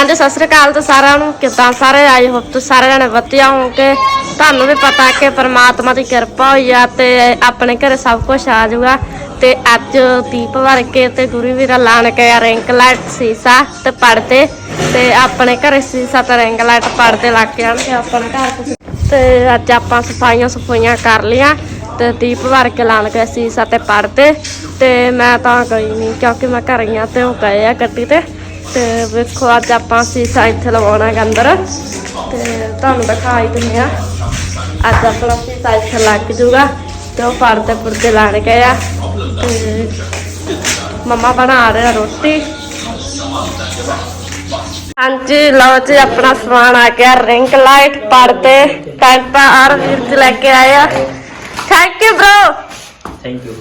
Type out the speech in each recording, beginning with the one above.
ਹਾਂਜੀ, ਸਤਿ ਸ੍ਰੀ ਅਕਾਲ ਤੇ ਸਾਰਿਆਂ ਨੂੰ। ਕਿਦਾਂ ਸਾਰੇ ਆਏ? ਹੋ ਤੁਸੀਂ ਸਾਰੇ ਜਣੇ ਵਧੀਆ ਹੋਵੋਗੇ। ਤੁਹਾਨੂੰ ਵੀ ਪਤਾ ਕਿ ਪ੍ਰਮਾਤਮਾ ਦੀ ਕਿਰਪਾ ਹੋਈ ਆ ਤੇ ਆਪਣੇ ਘਰੇ ਸਭ ਕੁਝ ਆ ਜਾਊਗਾ। ਤੇ ਅੱਜ ਦੀਪ ਵਰ ਕੇ ਤੇ ਗੁਰੂ ਵੀਰਾ ਲਾਣ ਕੇ ਆ ਰਿੰਗ ਲਾਈਟ ਸੀਸਾ ਤੇ ਪੜਦੇ ਤੇ ਆਪਣੇ ਘਰੇ ਸੀਸਾ ਤੇ ਰਿੰਗ ਲਾਈਟ ਪੜਦੇ ਲੱਗ ਕੇ ਆਣਗੇ ਆਪਣੇ ਘਰ। ਤੇ ਅੱਜ ਆਪਾਂ ਸਫਾਈਆਂ ਸਫਾਈਆਂ ਕਰ ਲੀਆਂ ਤੇ ਦੀਪ ਵਰ ਕੇ ਲਾਣ ਗਏ ਸੀਸਾ ਤੇ ਪੜਦੇ ਤੇ ਮੈਂ ਤਾਂ ਗਈ ਨਹੀਂ ਕਿਉਂਕਿ ਮੈਂ ਘਰ ਹੀ ਆ ਤੇ ਉਹ ਗਏ ਆ ਗੱਡੀ ਤੇ। ਤੇ ਵੇਖੋ ਅੱਜ ਆਪਾਂ ਸੀਸਾ ਇੱਥੇ ਲਵਾਉਣਾ ਹੈ ਅੰਦਰ। ਤੇ ਤੁਹਾਨੂੰ ਦਿਖਾਈ ਦਿੰਦੇ ਆ ਅੱਜ ਆਪਣਾ ਸੀਸਾ ਇੱਥੇ ਲੱਗ ਜੂਗਾ ਤੇ ਉਹ ਪਰਦੇ ਪੁਰਦੇ ਲਾਣ ਗਏ ਆ। ਤੇ ਮੰਮਾ ਬਣਾ ਰਹੇ ਆ ਰੋਟੀ। ਹਾਂਜੀ ਲਓ ਜੀ ਆਪਣਾ ਸਮਾਨ ਆ ਗਿਆ। ਰਿੰਗ ਲਾਈਟ ਪਰਦੇ ਪੈਂਟਾਂ ਆਰ ਵੀਰ ਜੀ ਲੈ ਕੇ ਆਏ ਆ। Thank you bro thank you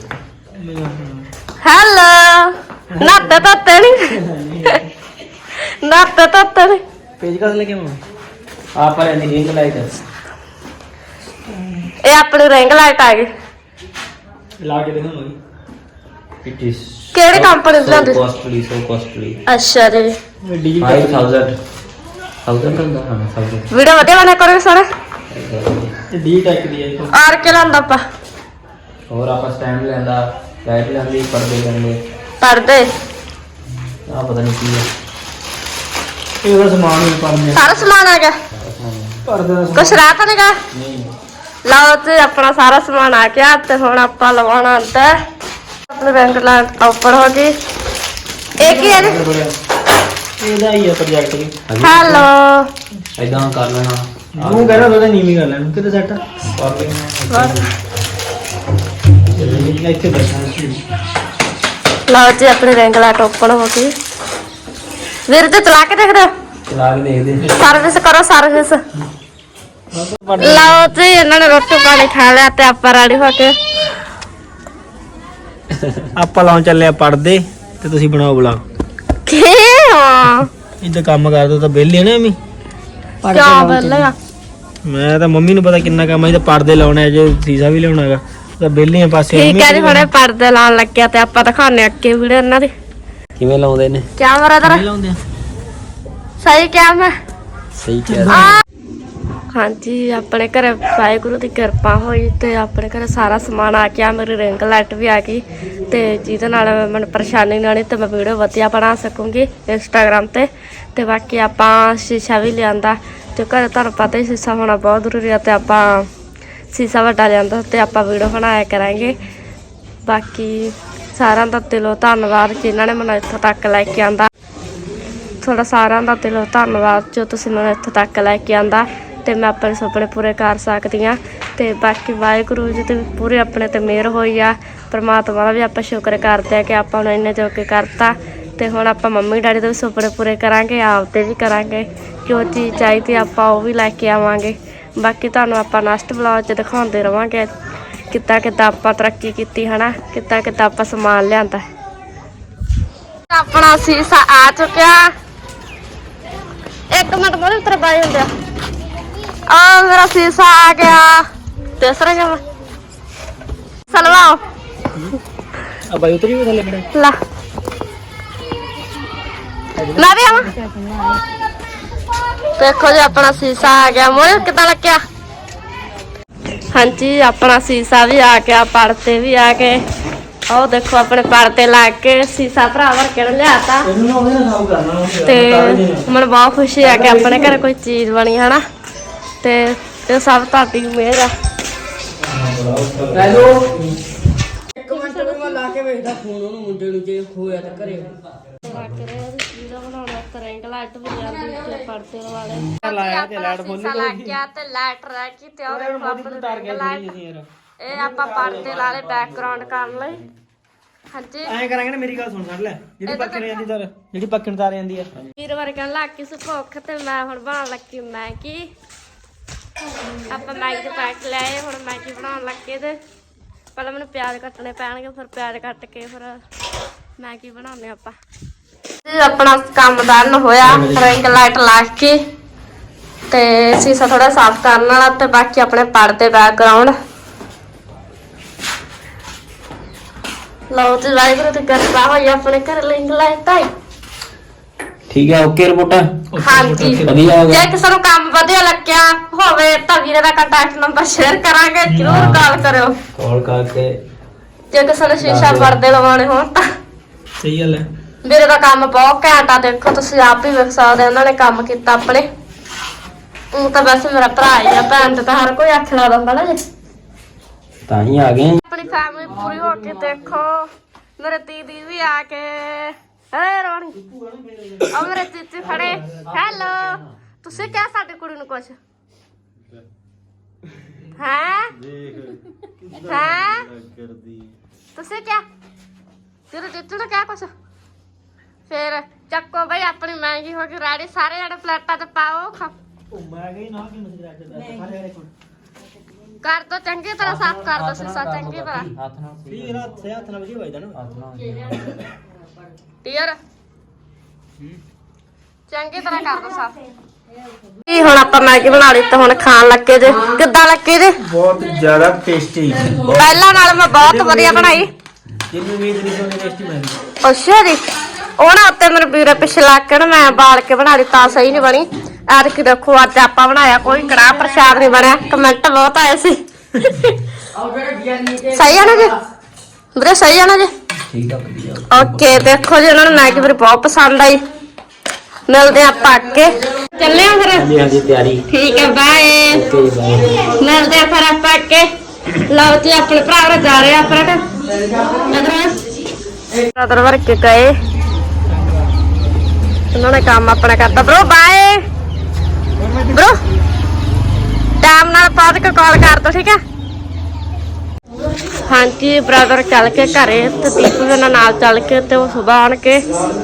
hello ਨਾਤੇ ਤਾਂ ਨਹੀਂ ਨਾਤੇ ਤਾਂ ਨਹੀਂ ਪੇਜ ਕਸ ਲੈ ਕੇ ਆਵਾਂ? ਆ ਪਰ ਇਹਦੀ ਰਿੰਗ ਲਾਈਟ ਇਹ ਆਪਣੀ ਰਿੰਗ ਲਾਈਟ ਆ ਗਈ। ਲਾ ਕੇ ਦੇਖੋ ਮਗੀ ਇਟ ਇਜ਼ ਕਿਹੜੀ company ਦੀ ਲਿਆਂਦੀ? ਕਾਸਟਲੀ ਸੋ ਕਾਸਟਲੀ ਅੱਛਾ ਜੀ। 5000 1000 ਦਾ ਹਾਂ 1000 ਵੀਡੀਓ ਵਧੀਆ ਬਣਾ ਕਰੋਗੇ ਸਾਰੇ। ਡੀ ਟੈਕ ਦੀ ਹੈ ਆਰ ਕੇ ਲਾਂਦਾ ਆਪਾਂ। ਹੋਰ ਆਪਾਂ ਸਟੈਂਡ ਲੈਂਦਾ ਲਾਈਟ ਲੈਂਦੀ ਪਰਦੇ ਲੈਂਦੇ। ਪਰਦੇ। ਆ ਪਤਾ ਨਹੀਂ ਕੀ ਹੈ ਸਮਾਨ ਹੀ ਸਾਰਾ ਸਮਾਨ ਆ ਗਿਆ? ਪਰਦੇ ਦਾ ਕੁਛ ਰਾਤ ਨਹੀਂ ਗਾ ਨਹੀਂ। ਲਓ ਤੇ ਆਪਣਾ ਸਾਰਾ ਸਮਾਨ ਆ ਗਿਆ ਤੇ ਹੁਣ ਆਪਾਂ ਲਵਾਉਣਾ ਅੰਦਰ ਆਪਣੀ ਰਿੰਗ ਲਾਈਟ ਉੱਪਰ ਹੋ ਗਈ। ਇਹ ਕੀ ਹੈ ਜੀ? ਇਹਦਾ ਹੀ ਹੈ ਪ੍ਰੋਜੈਕਟ ਵੀ। ਹੈਲੋ। ਇਦਾਂ ਕਰ ਲੈਣਾ। ਤੂੰ ਕਹਿ ਰਿਹਾ ਉਹਦਾ ਨੀਵੀਂ ਕਰ ਲੈਣਾ ਕਿਤੇ ਸੈੱਟ ਇੱਥੇ ਬੈਠਾ ਸੀ। ਲਓ ਜੀ ਆਪਣੀ ਰਿੰਗ ਲਾਈਟ ਉੱਪਰ ਹੋ ਗਈ। ਵੀਰ ਜੀ ਚਲਾ ਕੇ ਦੇਖ ਦਿਓ ਚਲਾ ਕੇ ਦੇਖਦੇ ਸਰਵਿਸ ਕਰੋ ਸਰਵਿਸ। ਲਓ ਜੀ ਇਹਨਾਂ ਨੇ ਰੋਟੀ ਪਾਣੀ ਖਾ ਲਿਆ ਤੇ ਆਪਾਂ ਰੈਡੀ ਹੋ ਕੇ। ਆਪਾਂ ਲਾਉਣ ਚੱਲੇ ਆ ਪੜਦੇ ਤੇ ਤੁਸੀਂ ਬਣਾਓ ਬਲੌਗ। ਕੀ? ਹਾਂ। ਇੱਦਾਂ ਕੰਮ ਕਰ ਦੋ ਤਾਂ ਵਿਹਲੇ ਨੇ ਐਵੇਂ। ਕਿਆ ਬੱਲਿਆ ਮੈਂ ਤਾਂ ਮੰਮੀ ਨੂੰ ਪਤਾ ਕਿੰਨਾ ਕੰਮ ਹੈ ਤਾਂ ਪੜਦੇ ਲਾਉਣਾ ਹੈ ਜੇ ਸੀਸਾ ਵੀ ਲਿਆਉਣਾ ਹੈਗਾ। ਤਾਂ ਵਿਹਲੇ ਆ ਪਾਸੇ ਠੀਕ ਹੈ ਜੀ ਹੁਣੇ ਪਰਦੇ ਲਾਉਣ ਲੱਗਿਆ ਤੇ ਆਪਾਂ ਦਿਖਾਉਂਦੇ ਹਾਂ ਅੱਗੇ ਵੀਡੀਓ ਇਹਨਾਂ ਦੀ। ਕਿਵੇਂ ਲਾਉਂਦੇ ਨੇ? ਕੈਮਰਾ ਇਧਰ ਲਾਉਂਦੇ ਆ? ਸਹੀ ਕੈਮ ਸਹੀ ਕਹਿ ਹਾਂਜੀ ਆਪਣੇ ਘਰੇ ਵਾਹਿਗੁਰੂ ਦੀ ਕਿਰਪਾ ਹੋਈ ਤੇ ਆਪਣੇ ਘਰੇ ਸਾਰਾ ਸਮਾਨ ਆ ਗਿਆ ਮੇਰੀ ਰਿੰਗ ਲਾਈਟ ਵੀ ਆ ਗਈ ਤੇ ਜਿਹਦੇ ਨਾਲ ਮੈਨੂੰ ਪਰੇਸ਼ਾਨੀ ਨਹੀਂ ਆਣੀ ਤੇ ਮੈਂ ਵੀਡੀਓ ਵਧੀਆ ਬਣਾ ਸਕੂੰਗੀ ਇੰਸਟਾਗ੍ਰam ਤੇ ਤੇ ਬਾਕੀ ਆਪਾਂ ਸ਼ੀਸ਼ਾ ਵੀ ਲਿਆਂਦਾ ਤੇ ਘਰੇ ਤੁਹਾਨੂੰ ਪਤਾ ਹੀ ਸ਼ੀਸ਼ਾ ਹੋਣਾ ਬਹੁਤ ਜ਼ਰੂਰੀ ਆ ਤੇ ਆਪਾਂ ਸ਼ੀਸ਼ਾ ਵੱਡਾ ਲਿਆਂਦਾ ਤੇ ਆਪਾਂ ਵੀਡੀਓ ਬਣਾਇਆ ਕਰਾਂਗੇ। ਬਾਕੀ ਸਾਰਿਆਂ ਦਾ ਦਿਲੋਂ ਧੰਨਵਾਦ ਜਿਨ੍ਹਾਂ ਨੇ ਮੈਨੂੰ ਇੱਥੋਂ ਤੱਕ ਲੈ ਕੇ ਆਂਦਾ। ਤੁਹਾਡਾ ਸਾਰਿਆਂ ਦਾ ਦਿਲੋਂ ਧੰਨਵਾਦ ਜੋ ਤੁਸੀਂ ਮੈਨੂੰ ਇੱਥੋਂ ਤੱਕ ਲੈ ਕੇ ਆਂਦਾ ਤੇ ਮੈਂ ਆਪਣੇ ਸੁਪਨੇ ਪੂਰੇ ਕਰ ਸਕਦੀ ਆ। ਤੇ ਬਾਕੀ ਵਾਹਿਗੁਰੂ ਜੀ ਤੇ ਵੀ ਪੂਰੇ ਆਪਣੇ ਤੇ ਮਿਹਰ ਹੋਈ ਆ। ਪ੍ਰਮਾਤਮਾ ਦਾ ਵੀ ਆਪਾਂ ਸ਼ੁਕਰ ਕਰਦੇ ਆ ਕਿ ਆਪਾਂ ਨੂੰ ਇੰਨੇ ਜੋਗੇ ਕਰਤਾ। ਤੇ ਹੁਣ ਆਪਾਂ ਮੰਮੀ ਡੈਡੀ ਦੇ ਵੀ ਸੁਪਨੇ ਪੂਰੇ ਕਰਾਂਗੇ, ਆਪਦੇ ਵੀ ਕਰਾਂਗੇ। ਜੋ ਚੀਜ਼ ਚਾਹੀਦੀ ਆਪਾਂ ਉਹ ਵੀ ਲੈ ਕੇ ਆਵਾਂਗੇ। ਬਾਕੀ ਤੁਹਾਨੂੰ ਆਪਾਂ ਨੈਕਸਟ ਵਲੌਗ 'ਚ ਦਿਖਾਉਂਦੇ ਰਵਾਂਗੇ। ਕਿੱਦਾਂ ਕਿੱਦਾਂ ਆਪਾਂ ਤਰੱਕੀ ਕੀਤੀ ਹਨਾ? ਕਿੱਦਾਂ ਕਿੱਦਾਂ ਆਪਾਂ ਸਮਾਨ ਲਿਆਂਦਾ। ਆਪਣਾ ਸੀਸਾ ਆ ਚੁੱਕਿਆ। ਇੱਕ ਮਿੰਟ ਮੋਰੇ ਉੱਤਰ ਬਾਈ ਹੁੰਦੇ ਆ। ਆ ਮੇਰਾ ਸੀਸਾ ਆ ਗਿਆ। ਤੀਸਰਾ ਜਮਾ ਸਲਵਾਓ ਆ ਬਾਈ ਉਤਰੀ ਵੀ ਥੱਲੇ ਖੜੇ। ਲਾ। ਮੈਂ ਵੀ ਆਵਾਂ। ਦੇਖੋ ਜੀ ਆਪਣਾ ਸੀਸਾ ਆ ਗਿਆ। ਮੋਰੇ ਕਿੱਦਾਂ ਲੱਗਿਆ? ਹਾਂਜੀ ਆਪਣਾ ਸੀਸਾ ਵੀ ਆ ਗਿਆ ਪਰਦੇ ਵੀ ਆ ਗਏ। ਉਹ ਦੇਖੋ ਆਪਣੇ ਪਰਦੇ ਲਾ ਕੇ ਸੀਸਾ ਭਰਾ ਵਰ ਕੇ ਲਿਆਤਾ। ਤੇ ਮੈਨੂੰ ਬਹੁਤ ਖੁਸ਼ੀ ਆ ਕਿ ਆਪਣੇ ਘਰ ਕੋਈ ਚੀਜ਼ ਬਣੀ ਹਨਾ? ਤੇ ਇਹ ਸਭ ਤੁਹਾਡੀ ਮਿਹਰ ਆ। ਹੈਲੋ। ਇੱਕ ਮਿੰਟ ਨੂੰ ਮੈਂ ਲਾ ਕੇ ਵੇਖਦਾ ਫੋਨ ਉਹਨੂੰ ਮੁੰਡੇ ਨੂੰ ਜੇ ਹੋਇਆ ਤਾਂ ਘਰੇ। ਰਿੰਗ ਲਾਈਟ ਵੀ ਜਾਂਦੀ ਤੇ ਪਰਦੇ ਵਾਲੇ। ਲਾਇਆ ਤੇ ਲਾਈਟ ਫੁੱਲ ਲੱਗ ਗਿਆ ਤੇ ਲਾਈਟ ਰਹਿ ਗਈ ਤੇ ਉਹ ਦੇਖੋ ਆਪਣੀ ਰਿੰਗ ਲਾਈਟ ਇਹ ਆਪਾਂ ਪਰਦੇ ਲਾਲੇ ਬੈਕਗ੍ਰਾਉਂਡ ਕਰਨ ਲਈ। ਹਾਂਜੀ। ਐਂ ਕਰਾਂਗੇ ਨਾ ਮੇਰੀ ਗੱਲ ਸੁਣ ਛੱਡ ਲੈ। ਜਿਹੜੀ ਪੱਕਣ ਜਾਂਦੀ ਤਾਰ ਜਿਹੜੀ ਪੱਕਣ ਤਾਰ ਜਾਂਦੀ ਆ। ਵੀਰ ਵਾਰ ਕਹਿਣ ਲੱਗ ਗਈ ਸੀ ਭੁੱਖ ਤੇ ਮੈਂ ਹੁਣ ਬਣਾਉਣ ਲੱਗੀ ਮੈਗੀ। ਆਪਾਂ ਮੈਗੀ ਦੇ ਪੈਕ ਲਏ ਹੁਣ ਮੈਗੀ ਬਣਾਉਣ ਲੱਗੇ ਤੇ ਪਹਿਲਾਂ ਮੈਨੂੰ ਪਿਆਜ਼ ਕੱਟਣੇ ਪੈਣਗੇ ਫਿਰ ਪਿਆਜ਼ ਕੱਟ ਕੇ ਫਿਰ ਮੈਗੀ ਬਣਾਉਂਦੇ ਆਪਾਂ। ਆਪਣਾ ਕੰਮ ਡਨ ਹੋਇਆ ਰਿੰਗ ਲਾਈਟ ਲਾ ਕੇ। ਤੇ ਸੀਸਾ ਥੋੜਾ ਸਾਫ਼ ਕਰਨ ਵਾਲਾ ਤੇ ਬਾਕੀ ਆਪਣੇ ਪਰਦੇ ਬੈਕਗ੍ਰਾਉਂਡ ਲਓ ਜੀ ਵਾਹਿਗੁਰੂ ਦੀ ਕਿਰਪਾ ਹੋਈ ਆਪਣੇ ਘਰ ਲਿੰਕ ਲਾਈਟ ਆਈ। ਠੀਕ ਹੈ ਓਕੇ ਰਿਪੋਰਟਾਂ ਹਾਂਜੀ। ਵਧੀਆ ਹੋ ਗਿਆ ਜੇ ਕਿਸੇ ਨੂੰ ਕੰਮ ਵਧੀਆ ਲੱਗਿਆ ਹੋਵੇ ਤਾਂ ਵੀਰੇ ਦਾ ਕੰਟੈਕਟ ਨੰਬਰ ਸ਼ੇਅਰ ਕਰਾਂਗੇ ਜਰੂਰ ਕਾਲ ਕਰਿਓ। ਕਾਲ ਕਰਕੇ। ਜੇ ਕਿਸੇ ਨੇ ਸ਼ੀਸ਼ਾ ਪਰਦੇ ਲਵਾਉਣੇ ਹੋਣ ਤਾਂ। ਸਹੀ ਗੱਲ ਹੈ। ਵੀਰੇ ਦਾ ਕੰਮ ਬਹੁਤ ਘੈਂਟ ਆ ਦੇਖੋ ਤੁਸੀਂ ਆਪ ਹੀ ਵੇਖ ਸਕਦੇ ਹੋ ਉਹਨਾਂ ਨੇ ਕੰਮ ਕੀਤਾ ਆਪਣੇ। ਉਹ ਤਾਂ ਵੈਸੇ ਮੇਰਾ ਭਰਾ ਹੀ ਆ ਭੈਣ ਤੇ ਤਾਂ ਹਰ ਕੋਈ ਅੱਖ ਲਾ ਦਿੰਦਾ ਨਾ ਜੀ। ਤਾਂ ਹੀ ਆ ਗਏ। ਆਪਣੀ ਫੈਮਿਲੀ ਪੂਰੀ ਹੋ ਕੇ ਦੇਖੋ ਮੇਰੇ ਦੀਦੀ ਵੀ ਆ ਕੇ ਹੇ ਰੋਣੀ ਆ ਮੇਰੇ ਚੀਚੀ ਖੜੇ ਹੈਲੋ ਤੁਸੀਂ ਕਿਹਾ ਸਾਡੀ ਕੁੜੀ ਨੂੰ ਕੁਛ? ਹੈ? ਹੈ? ਤੁਸੀਂ ਕਿਹਾ ਤੇਰੇ ਚੀਚੂ ਨੇ ਕਿਹਾ ਕੁਛ? ਫਿਰ ਚੱਕੋ ਬਈ ਆਪਣੀ ਮਹਿੰਗੀ ਹੋ ਗਈ ਰੈਡੀ ਸਾਰੇ ਜਣੇ ਪਲੇਟਾਂ ਤੇ ਪਾਓ ਖਾ। ਮੈਂ ਗਈ ਨਾ ਕਿ ਮਸਜਿਦ ਕਰ ਦੋ ਚੰਗੀ ਤਰ੍ਹਾਂ ਸਾਫ਼ ਕਰ ਦੋ ਸਿਸਾ ਚੰਗੀ ਤਰ੍ਹਾਂ। ਹੱਥ ਨਾਲ ਠੀਕ ਰਾਤ ਸੇ ਹੱਥ ਨਾਲ ਵਧੀਆ ਵੱਜਦਾ ਨਾ। ਹੱਥ ਨਾਲ ਟੀਅਰ ਚੰਗੀ ਤਰ੍ਹਾਂ ਕਰ ਦੋ ਸਾਫ਼। ਇਹ ਹੁਣ ਆਪਾਂ ਮੈਗੀ ਬਣਾ ਲਈ ਤੇ ਹੁਣ ਖਾਣ ਲੱਗੇ ਜੇ? ਕਿੱਦਾਂ ਲੱਗੇ ਜੇ? ਬਹੁਤ ਜ਼ਿਆਦਾ ਟੇਸਟੀ ਪਹਿਲਾਂ ਨਾਲ ਮੈਂ ਬਹੁਤ ਵਧੀਆ ਬਣਾਈ। ਜਿੰਨੀ ਉਮੀਦ ਨਹੀਂ ਸੀ ਉਹਨੀ ਟੇਸਟੀ ਬਣਦੀ ਅੱਛਾ ਜੀ। ਉਹ ਨਾ ਉੱਤੇ ਮੇਰੇ ਵੀਰੇ ਪਿੱਛੇ ਲੱਗ ਕੇ ਨਾ ਮੈਂ ਬਾਲ ਕੇ ਬਣਾ ਲਈ ਤਾਂ ਸਹੀ ਨਹੀਂ ਬਣੀ। ਐਰ ਕੀ ਦੇਖੋ ਅੱਜ ਆਪਾਂ ਬਣਾਇਆ ਕੋਈ ਕੜਾਹ ਪ੍ਰਸ਼ਾਦ ਨਹੀਂ ਬਣਿਆ ਕਮੈਂਟ ਬਹੁਤ ਆਏ ਸੀ। ਸਹੀ ਆ ਨਾ ਜੀ? ਵੀਰੇ ਸਹੀ ਆ ਨਾ ਜੀ? ਠੀਕ ਆ ਵਧੀਆ। ਓਕੇ ਦੇਖੋ ਜੀ ਉਹਨਾਂ ਨੂੰ ਮੈਗੀ ਮੇਰੀ ਬਹੁਤ ਪਸੰਦ ਆਈ। ਮਿਲਦੇ ਆਪਾਂ ਅੱਗੇ। ਚੱਲੇ ਆ ਫਿਰ? ਹਾਂਜੀ ਹਾਂਜੀ ਤਿਆਰੀ। ਠੀਕ ਹੈ ਬਾਏ। Okay bye. ਮਿਲਦੇ ਆ ਫਿਰ ਆਪਾਂ ਅੱਗੇ। ਲਓ ਜੀ ਆਪਣੇ ਭਰਾ ਜਾ ਰਹੇ ਆ ਪਰ ਇਧਰ ਇਧਰ ਵਰ ਕੇ ਗਏ। ਉਹਨਾਂ ਨੇ ਕੰਮ ਆਪਣਾ ਕਰਤਾ। ਬ్రో ਬਾਏ ਬ్రో ਟਾਈਮ ਨਾਲ ਪਹੁੰਚ ਕਾਲ ਕਰ ਦੋ ਠੀਕ ਹੈ ਹਾਂਜੀ ਬ੍ਰਦਰ ਚੱਲ ਕੇ ਘਰੇ, ਤੇ ਦੀਪ ਵੀ ਨਾਲ ਚੱਲ ਕੇ ਤੇ ਉਹ ਸੁਬਾਹ ਆਣ ਕੇ,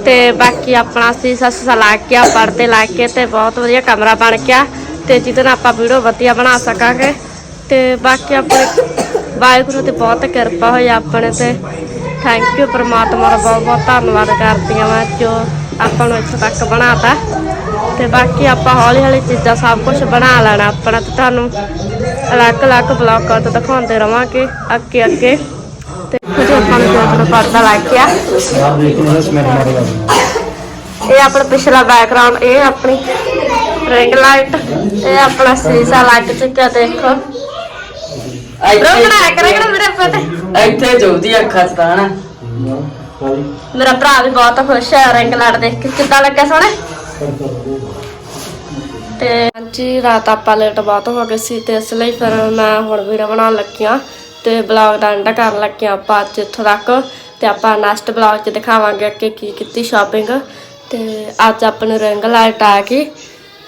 ਤੇ ਬਾਕੀ ਆਪਣਾ ਸੀ, ਸੱਸ ਲਾ ਕੇ ਪਰਦੇ ਲਾ ਕੇ, ਤੇ ਬਹੁਤ ਵਧੀਆ ਕਮਰਾ ਬਣ ਗਿਆ। ਤੇ ਜਿਹਦੇ ਨਾਲ ਆਪਾਂ ਵੀਡੀਓ ਵਧੀਆ ਬਣਾ ਸਕਾਂਗੇ। ਤੇ ਬਾਕੀ ਆਪਣੇ ਵਾਹਿਗੁਰੂ ਤੇ ਬਹੁਤ ਕਿਰਪਾ ਹੋਈ ਆਪਣੇ ਤੇ। ਥੈਂਕ ਯੂ ਪ੍ਰਮਾਤਮਾ ਦਾ ਬਹੁਤ ਬਹੁਤ ਧੰਨਵਾਦ ਕਰਦੀ ਹਾਂ ਮੈਂ ਜੋ ਆਪਾਂ ਨੂੰ ਇੱਥੇ ਤੱਕ ਬਣਾਤਾ। ਤੇ ਬਾਕੀ ਆਪਾਂ ਹੌਲੀ ਹੌਲੀ ਚੀਜ਼ਾਂ ਸਭ ਕੁਝ ਬਣਾ ਲੈਣਾ। ਆਪਣਾ ਤੇ ਤੁਹਾਨੂੰ ਅਲੱਗ-ਅਲੱਗ ਬਲੌਗਾਂ ਤੋਂ ਦਿਖਾਉਂਦੇ ਰਵਾਂਗੇ ਅੱਗੇ ਅੱਗੇ। ਤੇ ਕੁਝ ਆਪਾਂ ਨੂੰ ਜੋ ਆਪਣਾ ਪਰਦਾ ਲੱਗ ਗਿਆ। ਇਹ ਆਪਣਾ ਪਿਛਲਾ ਬੈਕਗ੍ਰਾਉਂਡ ਇਹ ਆਪਣੀ ਰਿੰਗ ਲਾਈਟ ਇਹ ਆਪਣਾ ਸੀਸਾ ਲੱਗ ਚੁੱਕਿਆ ਦੇਖੋ। ਰੋਕਣਾ ਕਰੇਗਾ ਮੇਰੇ ਪਤੇ। ਇੱਥੇ ਜੋਦੀ ਅੱਖਾਂ ਚ ਤਾਂ ਨਾ ਮੇਰਾ ਭਰਾ ਵੀ ਬਹੁਤ ਖੁਸ਼ ਹੈ ਰਿੰਗ ਲਾਈਟ ਦੇਖ ਕੇ। ਕਿੱਦਾਂ ਲੱਗਿਆ ਸੋਹਣੇ? ਤੇ ਹਾਂਜੀ ਰਾਤ ਆਪਾਂ ਲੇਟ ਬਹੁਤ ਹੋ ਗਏ ਸੀ ਤੇ ਇਸ ਲਈ ਫਿਰ ਮੈਂ ਹੁਣ ਵੀਡੀਓ ਬਣਾਉਣ ਲੱਗੀਆਂ ਤੇ ਬਲੌਗ ਦਾ ਐਂਡ ਕਰਨ ਲੱਗੀਆਂ ਆਪਾਂ ਅੱਜ ਇੱਥੋਂ ਤੱਕ। ਤੇ ਆਪਾਂ ਨੈਕਸਟ ਬਲੌਗ 'ਚ ਦਿਖਾਵਾਂਗੇ ਕਿ ਕੀ ਕੀਤੀ ਸ਼ਾਪਿੰਗ ਤੇ ਅੱਜ ਆਪਣੇ ਰਿੰਗ ਲਾਈਟ ਆ ਗਈ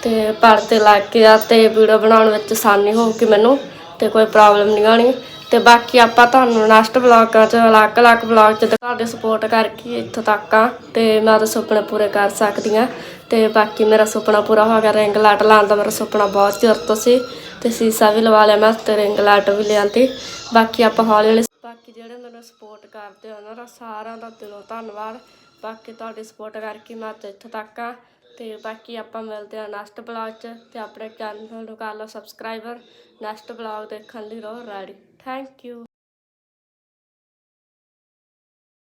ਤੇ ਪਰਦੇ ਲੱਗ ਗਿਆ ਤੇ ਵੀਡੀਓ ਬਣਾਉਣ ਵਿੱਚ ਆਸਾਨੀ ਹੋਊਗੀ ਮੈਨੂੰ ਤੇ ਕੋਈ ਪ੍ਰੋਬਲਮ ਨਹੀਂ ਆਣੀ ਤੇ ਬਾਕੀ ਆਪਾਂ ਤੁਹਾਨੂੰ ਨੈਕਸਟ ਬਲੌਗਾਂ 'ਚ ਅਲੱਗ-ਅਲੱਗ ਬਲੌਗ 'ਚ ਤੁਹਾਡੇ ਸਪੋਰਟ ਕਰਕੇ ਇੱਥੋਂ ਤੱਕ ਆ, ਤੇ ਮੈਂ ਤਾਂ ਸੁਪਨੇ ਪੂਰੇ ਕਰ ਸਕਦੀ ਆ। ਤੇ ਬਾਕੀ ਮੇਰਾ ਸੁਪਨਾ ਪੂਰਾ ਹੋ ਗਿਆ ਰਿੰਗ ਲਾਈਟ ਲਾਉਣ ਦਾ, ਮੇਰਾ ਸੁਪਨਾ ਬਹੁਤ ਚਿਰ ਤੋਂ ਸੀ, ਤੇ ਸੀਸਾ ਵੀ ਲਵਾ ਲਿਆ ਮੈਂ, ਤੇ ਰਿੰਗ ਲਾਈਟ ਵੀ ਲਿਆਂਦੀ। ਬਾਕੀ ਆਪਾਂ ਹੌਲੀ ਹੌਲੀ ਬਾਕੀ ਜਿਹੜੇ ਮੈਨੂੰ ਸਪੋਰਟ ਕਰਦੇ ਆ ਉਹਨਾਂ ਦਾ ਸਾਰਿਆਂ ਦਾ ਦਿਲੋਂ ਧੰਨਵਾਦ। ਬਾਕੀ ਤੁਹਾਡੀ ਸਪੋਰਟ ਕਰਕੇ ਮੈਂ ਤਾਂ ਇੱਥੋਂ ਤੱਕ ਆ, ਤੇ ਬਾਕੀ ਆਪਾਂ ਮਿਲਦੇ ਹਾਂ ਨੈਕਸਟ ਬਲੌਗ 'ਚ, ਤੇ ਆਪਣੇ ਚੈਨਲ ਨੂੰ ਕਰ ਲਓ ਸਬਸਕ੍ਰਾਈਬਰ ਨੈਕਸਟ ਬਲੌਗ ਦੇਖਣ ਲਈ ਰਹੋ ਰੈਡੀ ਥੈਂਕ ਯੂ